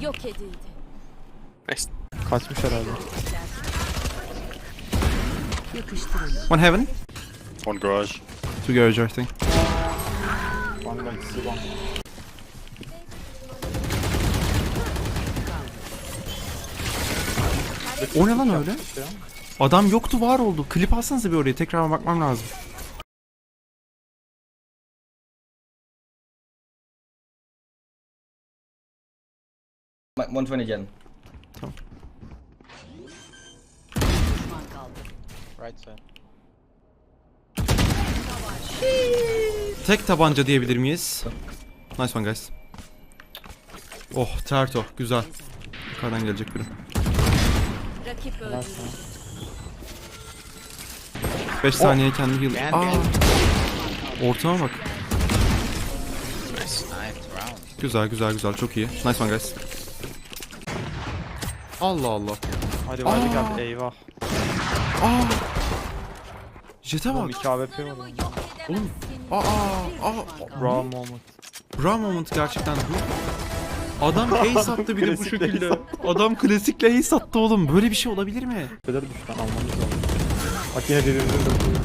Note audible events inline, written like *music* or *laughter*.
Yok edildi. Nice. Kaçmış herhalde. One heaven. One garage. Two garage I think. One guy, two one. O ne lan öyle? Ya. Adam yoktu var oldu. Klip alsanıza bir oraya tekrar bakmam lazım. Ma- 120 gen. Düşman kaldı. Right side. Tek tabanca diyebilir miyiz? Nice one guys. Oh Terto güzel. Yukarıdan gelecek biri. Rakip öldürüldü. 5 saniye kendi heal. Aa. Ortama bak. Güzel güzel güzel çok iyi. Nice one guys. Allah Allah. Hadi var geldi eyvah. Aa. Jet'e Oğlum bak. 2 AWP var. Oğlum. Aa aa. Bravo moment. Bra moment gerçekten bu. Adam *laughs* ace attı bir de bu Klasikle şekilde. Adam klasikle ace attı oğlum. Böyle bir şey olabilir mi? Kadar düşman almamız lazım. Bak yine birbirini dövüyor.